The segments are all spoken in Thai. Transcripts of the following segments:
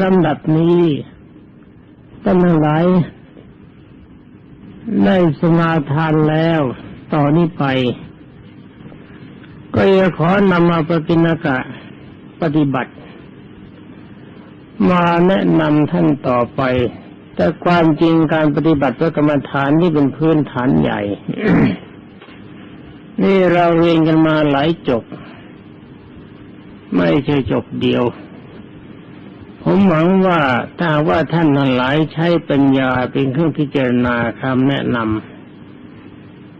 ลำดับนี้ท่านทั้งหลายได้สมาทานแล้วต่อนนี้ไป ก็จะขอนำมาปฏินกะปฏิบัติ มาแนะนำท่านต่อไป แต่ความจริงการปฏิบัติพระกรรมฐานที่เป็นพื้นฐานใหญ่ นี่เราเรียนกันมาหลายจบ ไม่ใช่จบเดียว ผมหวังว่าถ้าว่าท่านทั้งหลายใช้ปัญญาเป็นเครื่องพิจารณาคำแนะน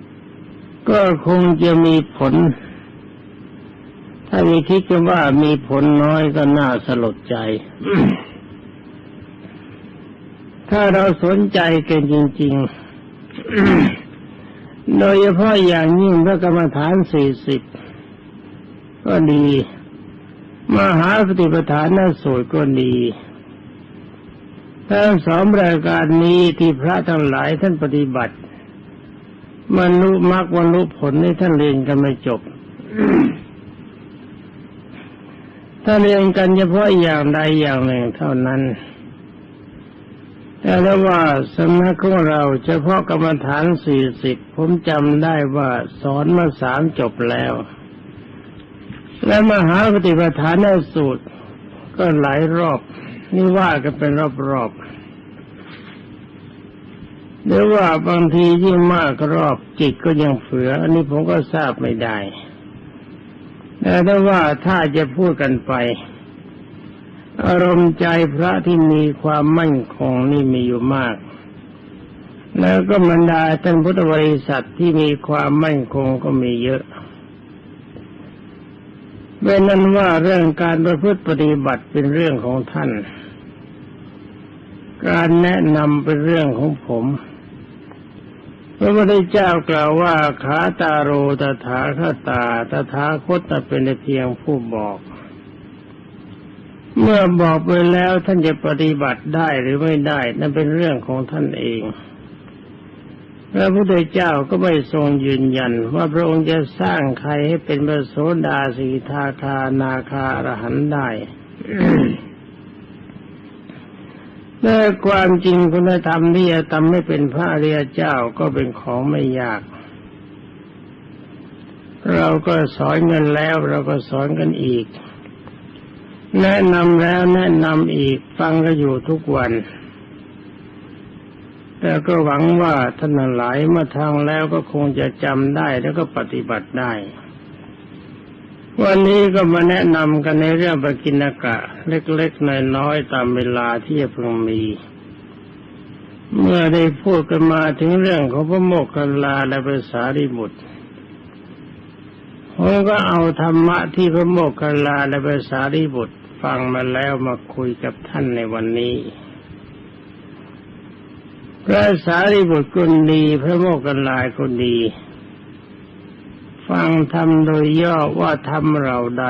ำก็คงจะมีผล ถ้ามีคิดกันว่ามีผลน้อยก็น่าสลดใจ ถ้าเราสนใจกันจริง ๆ โดยเฉพาะอย่างยิ่งพระกรรมฐานสี่สิบก็ดี มหาปฏิปทานน่าสวยก็ดีทั้งสองรายการนี้ที่พระทั้งหลายท่านปฏิบัติมนุมรรควันรุผลในท่านเรียนกันไม่จบ ถ้าเรียนกันเฉพาะอย่างใดอย่างหนึ่งเท่านั้น แต่ถ้าว่าสำนักของเราเฉพาะกรรมฐานสี่สิบผมจำได้ว่าสอนมาสามจบแล้ว และมหาปฏิปทานสูตร ก็หลายรอบ นี่ว่ากันเป็นรอบๆหรือว่าบางทียิ่งมากรอบจิตก็ยังเฝือ อันนี้ผมก็ทราบไม่ได้แต่ถ้าว่าถ้าจะพูดกันไป อารมณ์ใจพระที่มีความมั่นคงนี่มีอยู่มากแล้วก็บรรดาท่านพุทธบริษัทที่มีความมั่นคงก็มีเยอะ เป็นนั้นว่าเรื่องการประพฤติปฏิบัติเป็นเรื่องของท่าน การแนะนำเป็นเรื่องของผมพระพุทธเจ้ากล่าวว่าขาตาโรตถาคตาตถาคตเป็นเพียงผู้บอก เมื่อบอกไปแล้วท่านจะปฏิบัติได้หรือไม่ได้ นั่นเป็นเรื่องของท่านเอง พระพุทธเจ้าก็ไม่ทรงยืนยัน ว่าพระองค์จะสร้างใครให้เป็นพระโสดาสีทาคานาคาอรหันได้แต่ความจริงคุณธรรมที่จะทำให้เป็นพระอริยเจ้าก็เป็นของไม่ยาก เราก็สอนกันแล้วเราก็สอนกันอีก แนะนำแล้วแนะนำอีกฟังก็อยู่ทุกวัน แต่ก็หวังว่าท่านหลายเมื่อทางแล้วก็คงจะจำได้แล้วก็ปฏิบัติได้ วันนี้ก็มาแนะนำกันในเรื่องปกินกะ เล็กๆน้อยๆตามเวลาที่จะพึงมี เมื่อได้พูดกันมาถึงเรื่องของพระโมกขลาและภาษาริบุตรผมก็เอาธรรมะที่พระโมกขลาและภาษาริบุตรฟังมาแล้วมาคุยกับท่านในวันนี้ พระสารีบุตรคนดี พระโมกขันลายคนดี ฟังธรรมโดยย่อว่าธรรมเราใด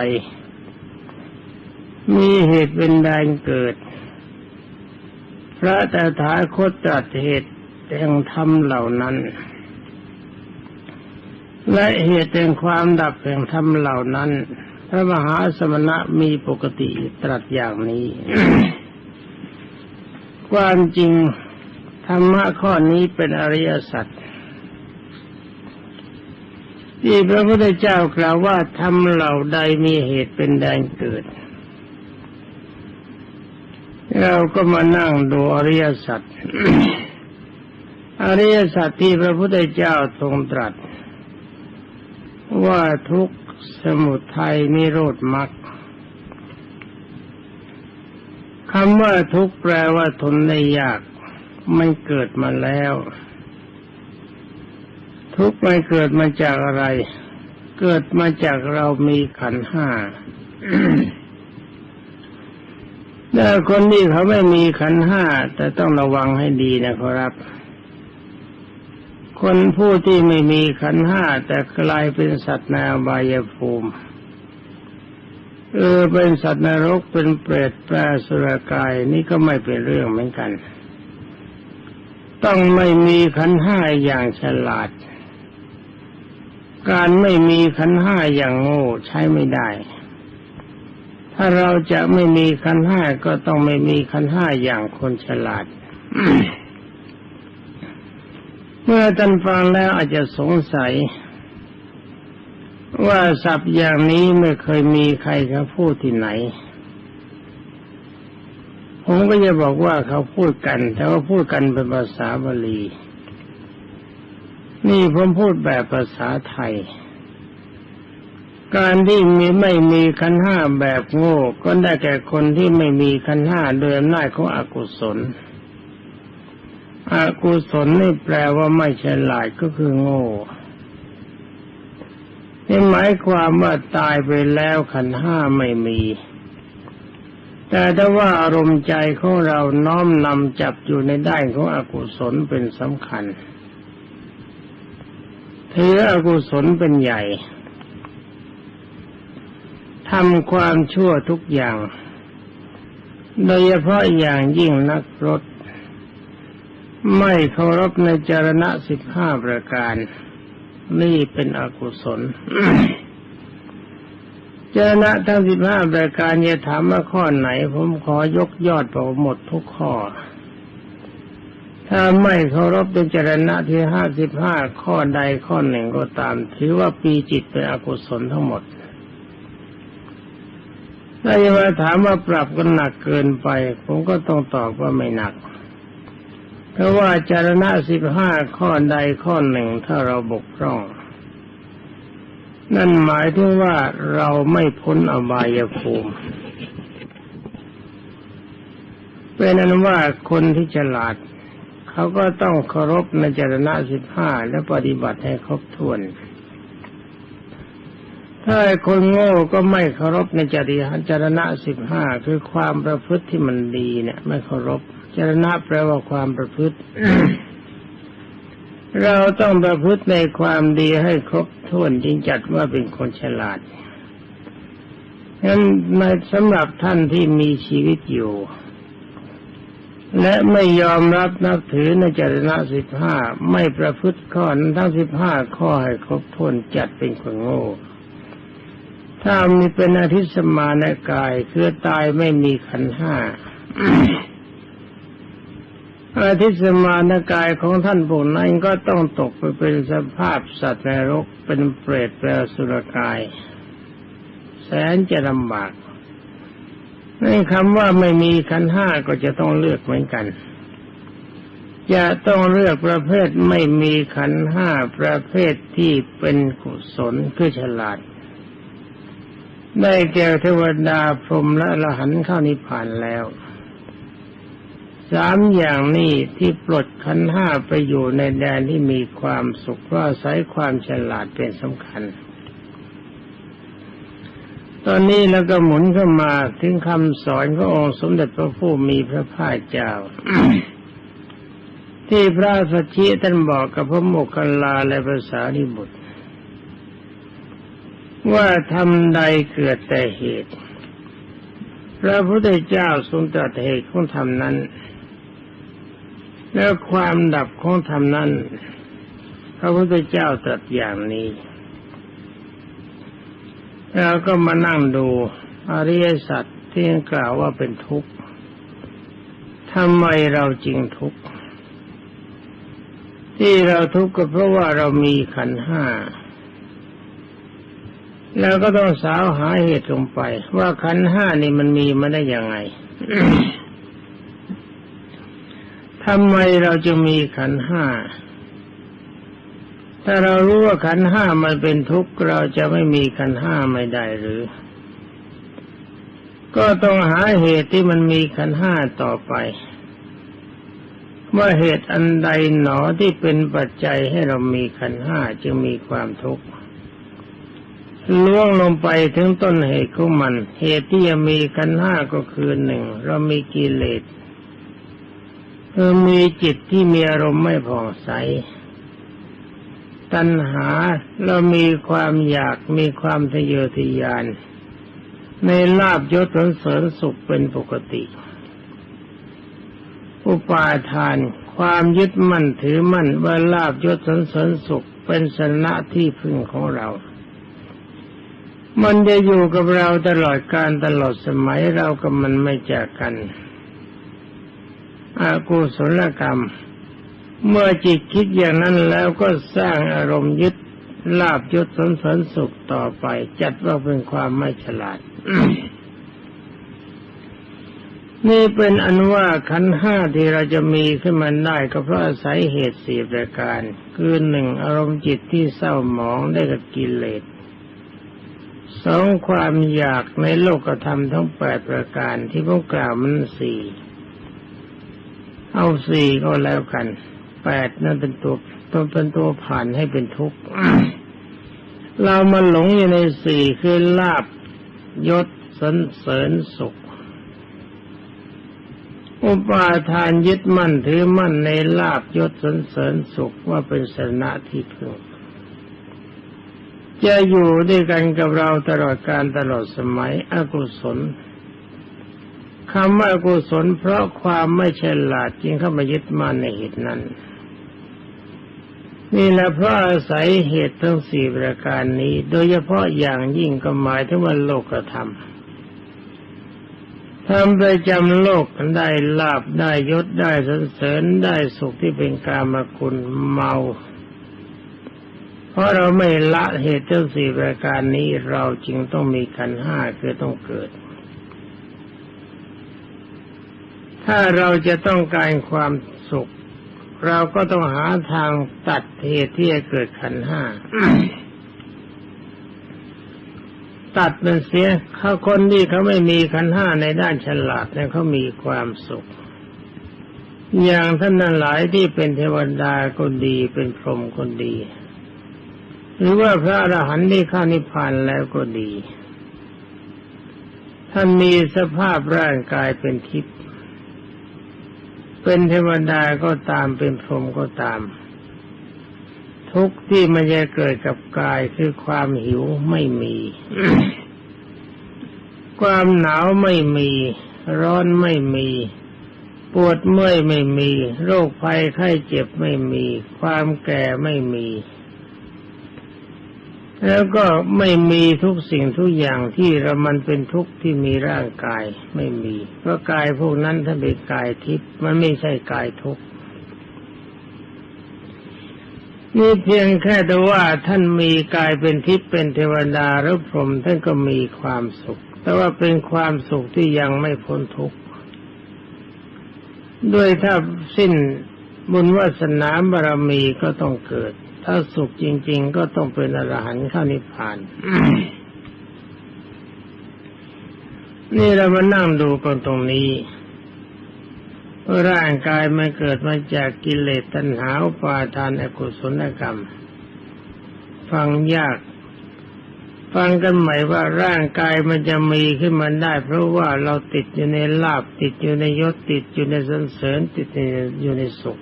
มีเหตุเป็นแดงเกิด พระแต่ถาคตตรัสเหตุแห่งธรรมเหล่านั้น และเหตุแห่งความดับแห่งธรรมเหล่านั้น พระมหาสมณะมีปกติตรัสอย่างนี้ ความจริง ธรรมะข้อนี้เป็นอริยสัจที่พระพุทธเจ้ากล่าวว่าทำเหล่าใดมีเหตุเป็นแดงเกิด เราก็มานั่งดูอริยสัจอริยสัจที่พระพุทธเจ้าทรงตรัส ว่าทุกสมุทัยนิโรธมรรคคำว่าทุกแปลว่าทนได้ยาก มันเกิดมาแล้ว ทุกไม่เกิดมาจากอะไร เกิดมาจากเรามีขันห้าแต่คนที่เขาไม่มีขันห้าแต่ต้องระวังให้ดีนะครับ คนผู้ที่ไม่มีขันห้าแต่กลายเป็นสัตว์นอบายภูมิเออเป็นสัตว์นรกเป็นเปรตแปรสุรกายนี่ก็ไม่เป็นเรื่องเหมือนกัน ต้องไม่มีขันห้าอย่างฉลาด การไม่มีขันห้าอย่างโง่ใช้ไม่ได้ ถ้าเราจะไม่มีขันห้าก็ต้องไม่มีขันห้าอย่างคนฉลาด เมื่อท่านฟังแล้วอาจจะสงสัย ว่าศัพท์อย่างนี้ไม่เคยมีใครเขาพูดที่ไหน ผมก็จะบอกว่าเขาพูดกัน แต่ว่าพูดกันเป็นภาษาบาลี นี่ผมพูดแบบภาษาไทย การที่มีไม่มีขันห้าแบบโง่ ก็ได้แก่คนที่ไม่มีขันห้าโดยอำนาจของอกุศล อกุศลนี่แปลว่าไม่ฉลาดก็คือโง่นี่หมายความว่าตายไปแล้วขันห้าไม่มี แต่ถ้าว่าอารมณ์ใจของเราน้อมนำจับอยู่ในด้านของอกุศลเป็นสำคัญถืออกุศลเป็นใหญ่ทำความชั่วทุกอย่าง โดยเฉพาะอย่างยิ่งนักรถ ไม่เคารพในจรณะสิบห้าประการ นี่เป็นอกุศล จรณะทั้งสิบห้าประการจะถามว่าข้อไหน ผมขอยกยอดไปหมดทุกข้อ ถ้าไม่เคารพในจรณะที่ห้าสิบห้าข้อใดข้อหนึ่งก็ตาม ถือว่าปีจิตเป็นอกุศลทั้งหมดถ้าจะมาถามว่าปรับกันหนักเกินไป ผมก็ต้องตอบว่าไม่หนัก เพราะว่าจารณะสิบห้าข้อใดข้อหนึ่งถ้าเราบกพร่อง นั่นหมายถึงว่าเราไม่พ้นอบายภูมิเป็นนั้นว่าคนที่ฉลาด เขาก็ต้องเคารพในจรณะสิบห้าและปฏิบัติให้ครบถ้วน ถ้าคนโง่ก็ไม่เคารพในจริยจรณะสิบห้าคือความประพฤติที่มันดีเนี่ย ไม่เคารพจรณะแปลว่าความประพฤติ เราต้องประพฤติในความดีให้ครบถ้วนจึงจัดว่าเป็นคนฉลาดงั้นในสำหรับท่านที่มีชีวิตอยู่ และไม่ยอมรับนับถือในจรณะสิบห้าไม่ประพฤติข้อนั้นทั้งสิบห้าข้อให้ครบถ้วนจัดเป็นคนโง่ถ้ามีเป็นอธิสมานกายคือตายไม่มีขันห้า อธิสมานกายของท่านพวกนั้นก็ต้องตกไปเป็นสภาพสัตว์ในรกเป็นเปรตแปลสุรกาย แสนจะลำบากในคำว่าไม่มีขันห้าก็จะต้องเลือกเหมือนกันจะต้องเลือกประเภทไม่มีขันห้าประเภทที่เป็นกุศลคือฉลาด ได้แก่เทวดาพรหมและละหันเข้านิพพานแล้ว สามอย่างนี้ที่ปลดขันห้าไปอยู่ในแดนที่มีความสุขเพราะอายความฉลาดเป็นสำคัญ ตอนนี้แล้วก็หมุนเข้ามาถึงคำสอนขององค์สมเด็จพระผู้มีพระภาคเจ้า ที่พระสัชชีท่านบอกกับพระโมคคัลาและภาษานิบุตร ว่าทำใดเกิดแต่เหตุพระพุทธเจ้าทรงตรัสเหตุของธรรมนั้น แล้วความดับของธรรมนั้น พระพุทธเจ้าตรัสอย่างนี้ แล้วก็มานั่งดูอริยสัจที่กล่าวว่าเป็นทุกข์ทำไมเราจริงทุกข์ ที่เราทุกข์ก็เพราะว่าเรามีขันห้า แล้วก็ต้องสาวหาเหตุลงไป ว่าขันห้านี่มันมีมาได้ยังไงำไมเราจะมีขันห้า ถ้าเรารู้ว่าขันห้ามันเป็นทุกข์เราจะไม่มีขันห้าไม่ได้หรือ ก็ต้องหาเหตุที่มันมีขันห้าต่อไปว่าเหตุอันใดหนอที่เป็นปัจจัยให้เรามีขันห้าจึงมีความทุกข์ล่วงลงไปถึงต้นเหตุของมัน เหตุที่จะมีกันห้าก็คือหนึ่งเรามีกิเลส มีจิตที่มีอารมณ์ไม่ผ่องใส ตัณหาเรามีความอยากมีความทะเยอทะยาน ในลาบยศสนเสริญสุขเป็นปกติ อุปาทานความยึดมั่นถือมั่นว่าลาบยศสนเสริญสุขเป็นสนะที่พึ่งของเรา มันจะอยู่กับเราตลอดการตลอดสมัยเรากับมันไม่จากกัน อากุศลกรรม เมื่อจิตคิดอย่างนั้นแล้วก็สร้างอารมณ์ยึดลาบยศสนสนสุขต่อไป จัดว่าเป็นความไม่ฉลาด นี่เป็นอันว่าขันห้าที่เราจะมีขึ้นมาได้ก็เพราะอาศัยเหตุสี่ประการ คือหนึ่งอารมณ์จิตที่เศร้าหมองได้กับกิเลสสองความอยากในโลกธรรมทั้งแปดประการที่พวกกล่าวมันสี่ เอาสี่ก็แล้วกันแปดนั่นเป็นตัวตัวเป็นตัวผ่านให้เป็นทุกข์เรามาหลงอยู่ในสี่คือลาบยศสันเสริญสุข อุปาทานยึดมั่นถือมั่นในลาบยศสันเสริญสุขว่าเป็นสนะที่พึงจะอยู่ด้วยกันกับเราตลอดการตลอดสมัยอกุศล คำว่ากุศลเพราะความไม่ฉลาดจึงเข้ามายึดมั่นในเหตุนั้น นี่แหละเพราะอาศัยเหตุทั้งสี่ประการนี้ โดยเฉพาะอย่างยิ่งก็หมายถึงว่าโลกธรรมทำไปจำโลกได้ลาบได้ยศได้สรรเสริญได้สุขที่เป็นกามคุณเมา เพราะเราไม่ละเหตุทั้งสี่ประการนี้เราจึงต้องมีขันห้าคือต้องเกิด ถ้าเราจะต้องการความสุข เราก็ต้องหาทางตัดเหตุที่จะเกิดขันห้าตัดมันเสียเขาคนที่เขาไม่มีขันห้าในด้านฉลาดเนี่ยเขามีความสุข อย่างท่านนั้นหลายที่เป็นเทวดาก็ดีเป็นพรหมก็ดี หรือว่าพระอรหันต์ที่เข้านิพพานแล้วก็ดี ท่านมีสภาพร่างกายเป็นทิพย์ เป็นเทวดาก็ตามเป็นพรหมก็ตาม ทุกที่มันจะเกิดกับกายคือความหิวไม่มี ความหนาวไม่มี ร้อนไม่มี ปวดเมื่อยไม่มี โรคภัยไข้เจ็บไม่มี ความแก่ไม่มี แล้วก็ไม่มีทุกสิ่งทุกอย่างที่เรามันเป็นทุกข์ที่มีร่างกายไม่มี เพราะกายพวกนั้นถ้าเป็นกายทิพย์มันไม่ใช่กายทุกข์นี่เพียงแค่แต่ว่าท่านมีกายเป็นทิพย์เป็นเทวดาหรือพรหมท่านก็มีความสุข แต่ว่าเป็นความสุขที่ยังไม่พ้นทุกข์ด้วยถ้าสิ้นบุญวาสนาบารมีก็ต้องเกิด ถ้าสุขจริง ๆ ก็ต้องเป็นอรหันต์เข้านิพพาน นี่เรามานั่งดูกันตรงนี้ ร่างกายมันเกิดมาจากกิเลสตัณหาอุปาทานอกุศลกรรม ฟังยาก ฟังกันใหม่ว่าร่างกายมันจะมีขึ้นมาได้ เพราะว่าเราติดอยู่ในลาบติดอยู่ในยศติดอยู่ในสันเสริญติดอยู่ในสุข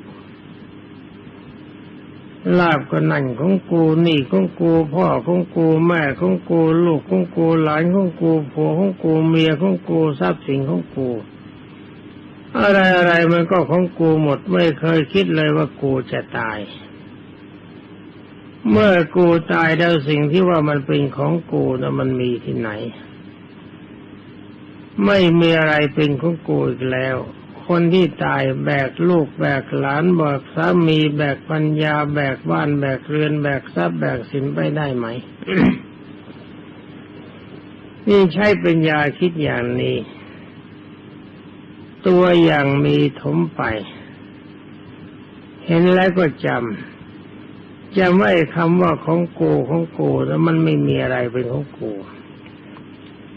ลาบก็นั่นของกูนี่ของกูพ่อของกูแม่ของกูลูกของกูหลานของกูผัวของกูเมียของกูทรัพย์สินของกู อะไรอะไรมันก็ของกูหมดไม่เคยคิดเลยว่ากูจะตาย เมื่อกูตายแล้วสิ่งที่ว่ามันเป็นของกูนะมันมีที่ไหน ไม่มีอะไรเป็นของกูอีกแล้ว คนที่ตายแบกลูกแบกหลานแบกสามีแบกปัญญา แบกบ้านแบกเรือนแบกทรัพย์แบกสินไปได้ไหม นี่ใช่ปัญญาคิดอย่างนี้ ตัวอย่างมีถมไป เห็นแล้วก็จำจะไม่คำว่าของกูของกูแล้วมันไม่มีอะไรเป็นของกู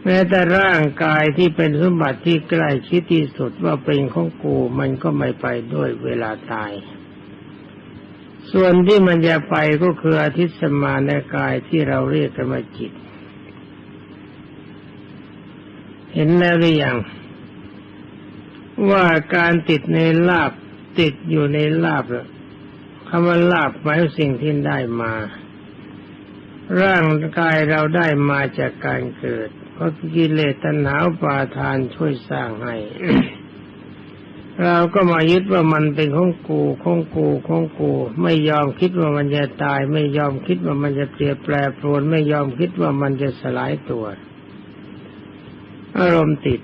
แม้แต่ร่างกายที่เป็นสมบัติที่ใกล้ชิดที่สุดว่าเป็นของกูมันก็ไม่ไปด้วยเวลาตาย ส่วนที่มันจะไปก็คืออาทิตย์สมาในกายที่เราเรียกกันว่าจิต เห็นแล้วหรือยังว่าการติดในลาบติดอยู่ในลาบคำว่าลาบหมายสิ่งที่ได้มา ร่างกายเราได้มาจากการเกิด เพราะกิเลสตัณหาปาทานช่วยสร้างให้ เราก็มายึดว่ามันเป็นของกูของกูของกู ไม่ยอมคิดว่ามันจะตาย ไม่ยอมคิดว่ามันจะเปลี่ยนแปลปรวน ไม่ยอมคิดว่ามันจะสลายตัว อารมณ์ติด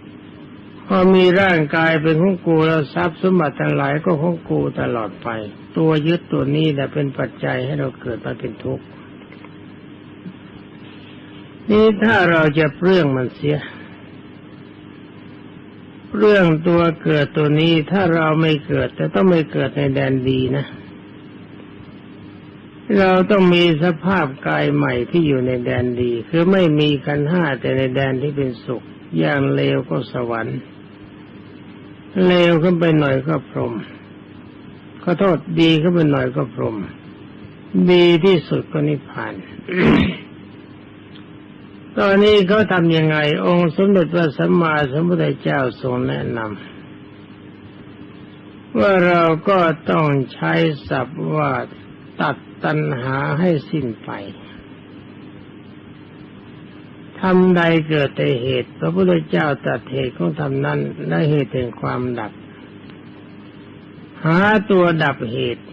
พอมีร่างกายเป็นของกูแล้วทรัพย์สมบัติทั้งหลายก็ของกูตลอดไป ตัวยึดตัวนี้แหละเป็นปัจจัยให้เราเกิดมาเป็นทุกข์ นี่ถ้าเราจะเปลื้องมันเสียเรื่องตัวเกิดตัวนี้ถ้าเราไม่เกิด แต่ต้องไม่เกิดในแดนดีนะ เราต้องมีสภาพกายใหม่ที่อยู่ในแดนดี คือไม่มีกันห้าแต่ในแดนที่เป็นสุข อย่างเลวก็สวรรค์ เลวขึ้นไปหน่อยก็พรหมขอโทษดีขึ้นไปหน่อยก็พรหมดีที่สุดก็นิพพาน ตอนนี้เขาทำยังไง องค์สมเด็จพระสัมมาสัมพุทธเจ้าทรงแนะนำว่าเราก็ต้องใช้ศัพท์ว่าตัดตัณหาให้สิ้นไปทำใดเกิดแต่เหตุ พระพุทธเจ้าตัดเหตุของทำนั้นและเหตุแห่งความดับ หาตัวดับเหตุ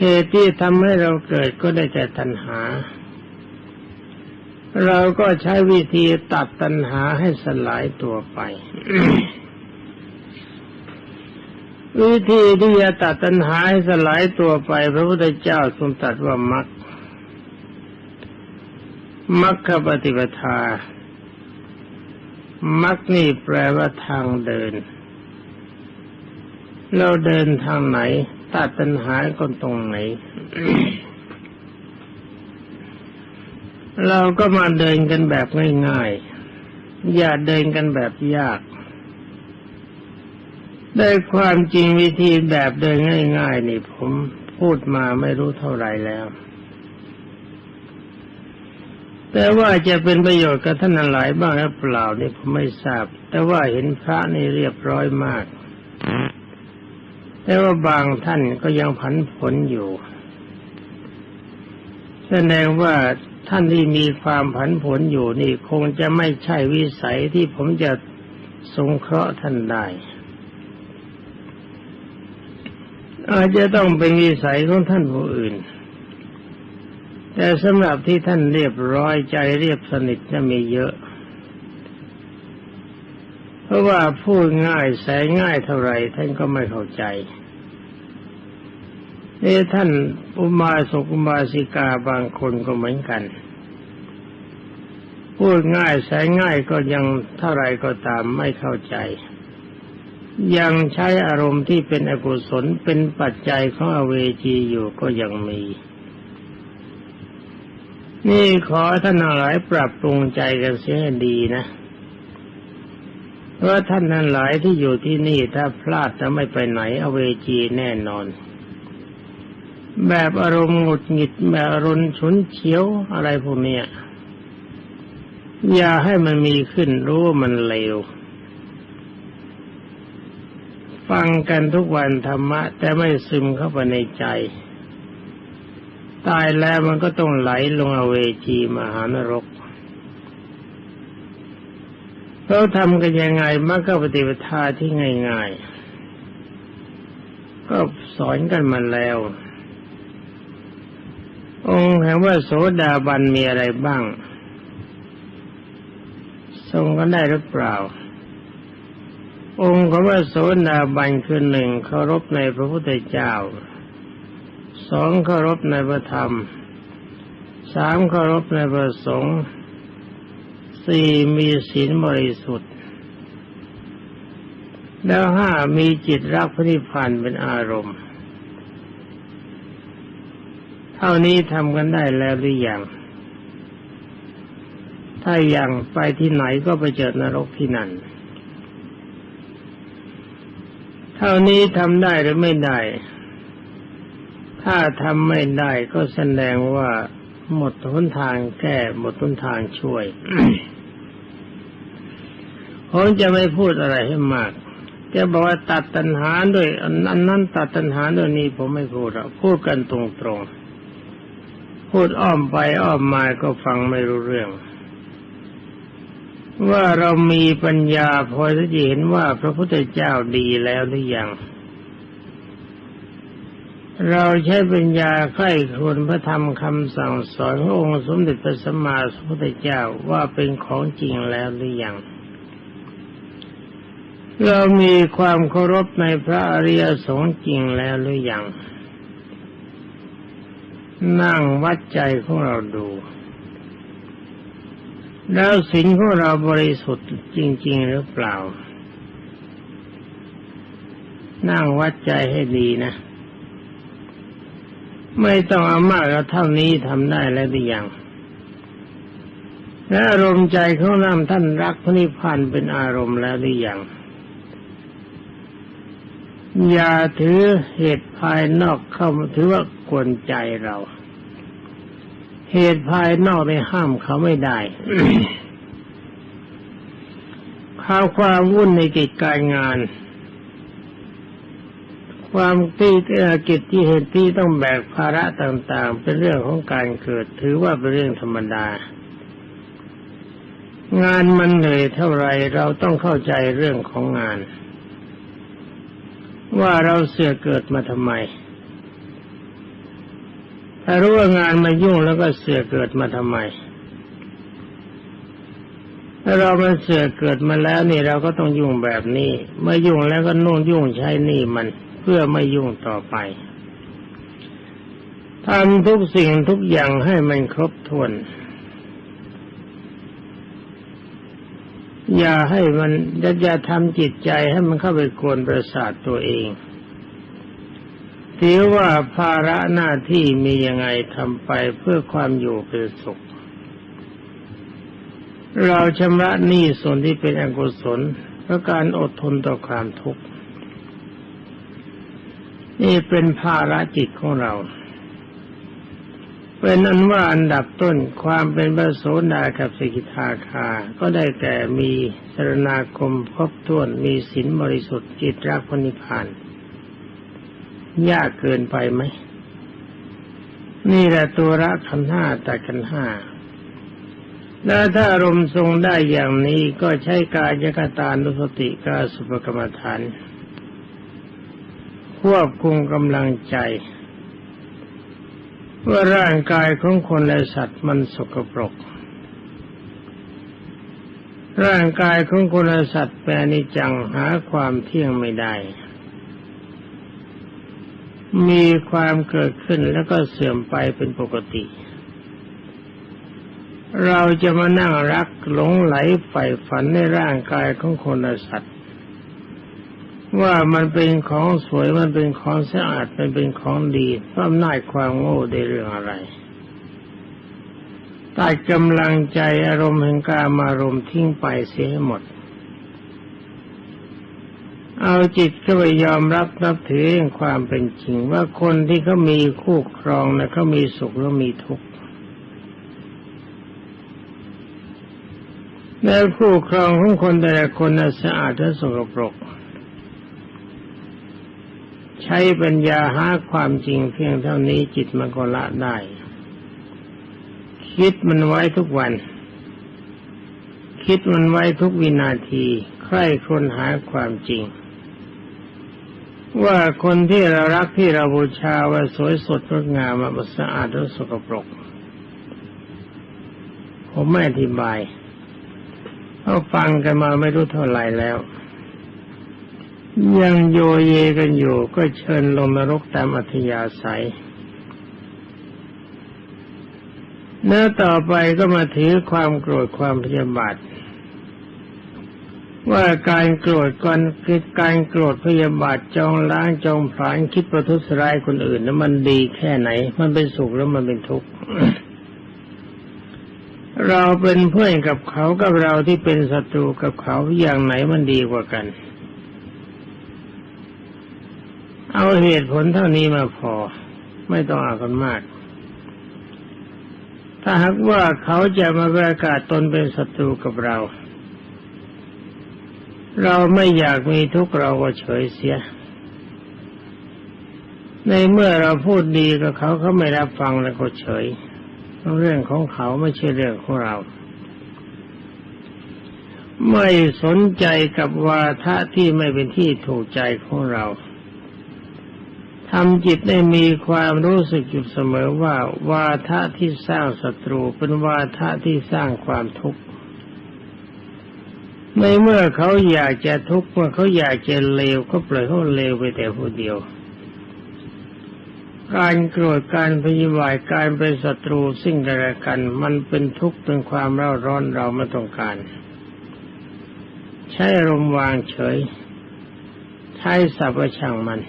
เหตุที่ทำให้เราเกิดก็ได้แต่ตัณหา เราก็ใช้วิธีตัดตัณหาให้สลายตัวไป วิธีที่จะตัดตัณหาให้สลายตัวไป พระพุทธเจ้าทรงตรัสว่ามักมัคคปฏิปทา มักนี่แปลว่าทางเดิน เราเดินทางไหน ตัดตัณหาคนตรงไหน เราก็มาเดินกันแบบง่ายๆ อย่าเดินกันแบบยาก ได้ความจริงวิธีแบบเดินง่ายๆ นี่ผมพูดมาไม่รู้เท่าไรแล้ว แต่ว่าจะเป็นประโยชน์กับท่านหลายบ้างหรือเปล่านี่ผมไม่ทราบ แต่ว่าเห็นพระนี่เรียบร้อยมาก แต่ว่าบางท่านก็ยังผันผลอยู่ แสดงว่า ท่านที่มีความผันผวนอยู่นี่คงจะไม่ใช่วิสัยที่ผมจะสงเคราะห์ท่านได้อาจจะต้องเป็นวิสัยของท่านผู้อื่น แต่สำหรับที่ท่านเรียบร้อยใจเรียบสนิทจะมีเยอะ เพราะว่าพูดง่ายแสง่ายเท่าไรท่านก็ไม่เข้าใจ นี่ท่านอุมาสกุมาสิกาบางคนก็เหมือนกัน พูดง่ายแสนง่ายก็ยังเท่าไรก็ตามไม่เข้าใจ ยังใช้อารมณ์ที่เป็นอกุศลเป็นปัจจัยของอเวจีอยู่ก็ยังมี นี่ขอท่านหลายปรับปรุงใจกันเสียดีนะเพราะท่านทั้งหลายที่อยู่ที่นี่ถ้าพลาดจะไม่ไปไหนอเวจีแน่นอน แบบอารมณ์หงุดหงิดแบบอารมณ์ฉุนเฉียวอะไรพวกนี้อย่าให้มันมีขึ้นรู้ว่ามันเลวฟังกันทุกวันธรรมะ แต่ไม่ซึมเข้าไปในใจ ตายแล้วมันก็ต้องไหลลงอเวจีมหานรกเราทำกันยังไงมักก็ปฏิปทาที่ง่าย ๆ ก็สอนกันมาแล้ว องค์แห่งว่าโสดาบันมีอะไรบ้าง ทรงกันได้หรือเปล่า องค์ของว่าโสดาบันคือหนึ่งเคารพในพระพุทธเจ้าสองเคารพในพระธรรมสามเคารพในพระสงฆ์สี่มีศีลบริสุทธิ์ แล้วห้ามีจิตรักพระนิพพานเป็นอารมณ์ ท่านี้ทำกันได้แล้วหรือยัง ถ้ายังไปที่ไหนก็ไปเจอนรกที่นั่น เท่านี้ทำได้หรือไม่ได้ ถ้าทำไม่ได้ก็แสดงว่าหมดทุนทางแก้หมดทุนทางช่วยผมจะไม่พูดอะไรให้มาก จะบอกว่าตัดตัณหาด้วยอันนั้นตัดตัณหาด้วยนี้ผมไม่พูดหรอกพูดกันตรงๆ พูดอ้อมไปอ้อมมาก็ฟังไม่รู้เรื่อง ว่าเรามีปัญญาพอจะเห็นว่าพระพุทธเจ้าดีแล้วหรือยัง เราใช้ปัญญาใคร่ครวญพระธรรมคำสั่งสอนขององค์สมเด็จพระสัมมาสัมพุทธเจ้าว่าเป็นของจริงแล้วหรือยังเรามีความเคารพในพระอริยสงฆ์จริงแล้วหรือยัง นั่งวัดใจของเราดู แล้วสิ่งของเราบริสุทธิ์จริง ๆ หรือเปล่า นั่งวัดใจให้ดีนะ ไม่ต้องเอามากเอาเท่านี้ทำได้แล้วหรือยังและอารมณ์ใจของน้ำท่านรักพระนิพพานเป็นอารมณ์แล้วหรือยัง อย่าถือเหตุภายนอกเข้ามาถือว่ากวนใจเรา เหตุภายนอกในห้ามเขาไม่ได้ข้าวความวุ่นในกิจการงาน ความที่กิจที่เหตุที่ต้องแบกภาระต่าง ๆ เป็นเรื่องของการเกิด ถือว่าเป็นเรื่องธรรมดา งานมันเหนื่อยเท่าไรเราต้องเข้าใจเรื่องของงาน ว่าเราเสือเกิดมาทำไม ถ้ารู้ว่างานมายุ่งแล้วก็เสือเกิดมาทำไม ถ้าเรามันเสือเกิดมาแล้วนี่เราก็ต้องยุ่งแบบนี้ เมื่อยุ่งแล้วก็นุ่งยุ่งใช้นี่มัน เพื่อไม่ยุ่งต่อไปทำทุกสิ่งทุกอย่างให้มันครบถ้วน อย่าให้มันอย่าทำจิตใจให้มันเข้าไปกวนประสาทตัวเองถือว่าภาระหน้าที่มียังไงทำไปเพื่อความอยู่เป็นสุข เราชำระหนี้ส่วนที่เป็นอกุศลเพราะการอดทนต่อความทุกข์ นี่เป็นภาระจิตของเรา เป็นอันว่าอันดับต้นความเป็นพระโสดากับสิกิทาคา ก็ได้แก่มีสรณาคมครบถ้วนมีศีลบริสุทธิ์จิตรักพนิพานยากเกินไปไหม นี่แหละตัวละขันห้าแต่กันห้าแล้วถ้าอารมณ์ทรงได้อย่างนี้ก็ใช้กายกตานุสติกาสุปกรรมฐาน ควบคุมกำลังใจ ว่าร่างกายของคนและสัตว์มันสกปรก ร่างกายของคนและสัตว์แปรนิจังหาความเที่ยงไม่ได้ มีความเกิดขึ้นแล้วก็เสื่อมไปเป็นปกติ เราจะมานั่งรักหลงไหลใฝ่ฝันในร่างกายของคนและสัตว์ ว่ามันเป็นของสวยมันเป็นของสะอาดมันเป็นของดีเพราะอำนาจความโง่ได้เรื่องอะไรตัดกำลังใจอารมณ์แห่งการมารมณ์ทิ้งไปเสียหมด เอาจิตก็ไปยอมรับนับถือความเป็นจริงว่าคนที่เขามีคู่ครองนะเขามีสุขแล้วมีทุกข์แล้วคู่ครองของคนแต่ละคนน่ะสะอาดและสกปรก ใช้ปัญญาหาความจริงเพียงเท่านี้จิตมันก็ละได้ คิดมันไว้ทุกวัน คิดมันไว้ทุกวินาทีใคร่คนหาความจริง ว่าคนที่เรารักที่เราบูชาว่าสวยสดงดงามมันสะอาดและสกปรก ผมไม่อธิบายเขาฟังกันมาไม่รู้เท่าไหร่แล้ว ยังโยเยกันอยู่ก็เชิญลงนรกตามอัธยาศัยเนื้อต่อไปก็มาถือความโกรธความพยาบาทว่าการโกรธการคิดการโกรธพยาบาทจองล้างจองผลาญคิดประทุษร้ายคนอื่นนั้นมันดีแค่ไหน มันเป็นสุขแล้วมันเป็นทุกข์เราเป็นเพื่อนกับเขากับเราที่เป็นศัตรูกับเขาอย่างไหนมันดีกว่ากัน เอาเหตุผลเท่านี้มาพอ ไม่ต้องอากันมาก ถ้าหากว่าเขาจะมาประกาศตนเป็นศัตรูกับเรา เราไม่อยากมีทุกข์เราก็เฉยเสีย ในเมื่อเราพูดดีกับเขาเขาไม่รับฟังแล้วก็เฉยเรื่องของเขาไม่ใช่เรื่องของเรา ไม่สนใจกับวาทะที่ไม่เป็นที่ถูกใจของเรา ทำจิตได้มีความรู้สึกอยู่เสมอว่า วาทะที่สร้างศัตรูเป็นวาทะที่สร้างความทุกข์ในเมื่อเขาอยากจะทุกข์เมื่อเขาอยากจะเลวก็ปล่อยเขาเลวไปแต่ผู้เดียว การโกรธการพยาบายการเป็นศัตรูสิ่งใดกัน มันเป็นทุกข์เป็นความเร่าร้อนเราไม่ต้องการ ใช้ลมวางเฉย ใช้สับประช่างมัน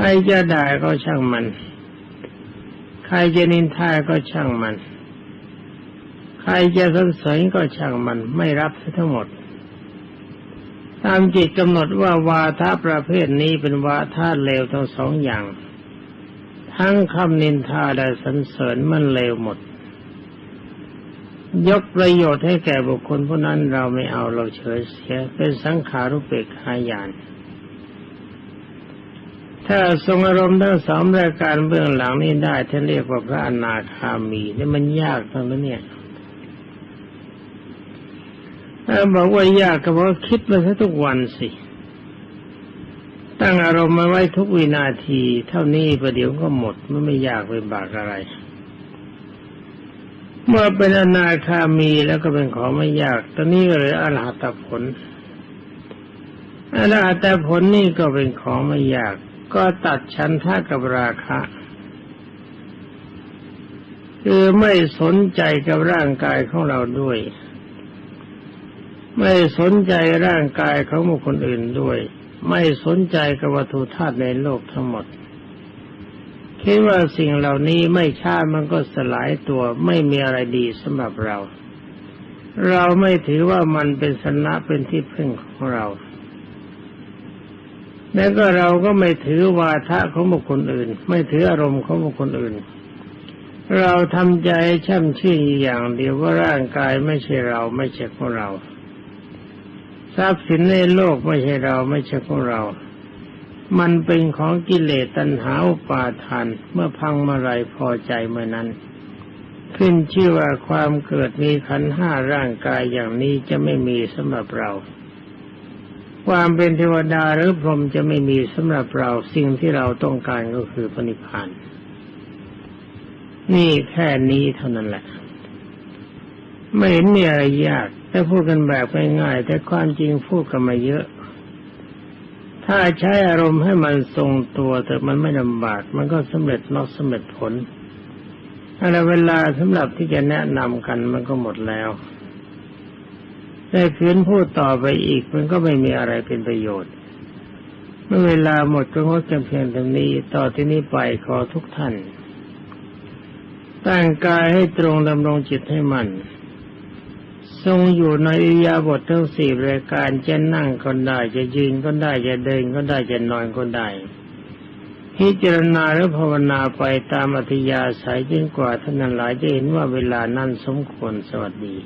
ใครจะด่าก็ช่างมัน ใครจะนินทาก็ช่างมัน ใครจะสนเสริญก็ช่างมัน ไม่รับทั้งหมด ตามจิตกำหนดว่าวาทะประเภทนี้เป็นวาทะเลวทั้งสองอย่าง ทั้งคำนินทาและสรรเสริญมันเลวหมด ยกประโยชน์ให้แก่บุคคลผู้นั้นเราไม่เอาเราเฉยเสียเป็นสังขารุเปกขายาน ถ้าทรงอารมณ์ทั้งสองรายการเบื้องหลังนี้ได้ท่านเรียกว่าพระอนาคามีนี่มันยากทั้งนั้นเนี่ยถ้าบอกว่ายากก็เพราะคิดมาซะทุกวันสิ ตั้งอารมณ์มาไว้ทุกวินาที เท่านี้ประเดี๋ยวก็หมดมันไม่ยากไปบากอะไร เมื่อเป็นอนาคามีแล้วก็เป็นของไม่ยาก ตอนนี้ก็เลยอรหัตผลอรหัตผลนี่ก็เป็นของไม่ยาก ก็ตัดชันท่ากับราคะคือไม่สนใจกับร่างกายของเราด้วย ไม่สนใจร่างกายของบุคคลอื่นด้วย ไม่สนใจกับวัตถุธาตุในโลกทั้งหมดคิดว่าสิ่งเหล่านี้ไม่ช้ามันก็สลายตัวไม่มีอะไรดีสำหรับเรา เราไม่ถือว่ามันเป็นสนะเป็นที่พึ่งของเรา แล้วก็เราก็ไม่ถือวาทะของบุคคลอื่น ไม่ถืออารมณ์ของบุคคลอื่น เราทำใจช่ำชื่นอย่างเดียวว่าร่างกายไม่ใช่เราไม่ใช่ของเรา ทรัพย์สินในโลกไม่ใช่เราไม่ใช่ของเรา มันเป็นของกิเลสตัณหาอุปาทานเมื่อพังเมื่อไรพอใจเมื่อนั้น ขึ้นชื่อว่าความเกิดมีขันห้าร่างกายอย่างนี้จะไม่มีสำหรับเรา ความเป็นเทวดาหรือพรหมจะไม่มีสำหรับเราสิ่งที่เราต้องการก็คือพระนิพพาน นี่แค่นี้เท่านั้นแหละ ไม่เห็นมีอะไรยากถ้าพูดกันแบบง่ายๆแต่ความจริงพูดกันมาเยอะ ถ้าใช้อารมณ์ให้มันทรงตัวแต่มันไม่ลำบากมันก็สำเร็จนอกสำเร็จผลอะไรเวลาสำหรับที่จะแนะนำกันมันก็หมดแล้ว แต่คืนพูดต่อไปอีกมันก็ไม่มีอะไรเป็นประโยชน์ เมื่อเวลาหมดก็งดกันเพียงเท่านี้ต่อที่นี้ไปขอทุกท่าน ตั้งกายให้ตรงดำรงจิตให้มันทรงอยู่ในอิยาบททั้งสี่รายการจะนั่งก็ได้จะยืนก็ได้จะเดินก็ได้จะนอนก็ได้พิจารณาและภาวนาไปตามอัธยาศัยยิ่งกว่าท่านนั้นหลายจะเห็นว่าเวลานั้นสมควรสวัสดี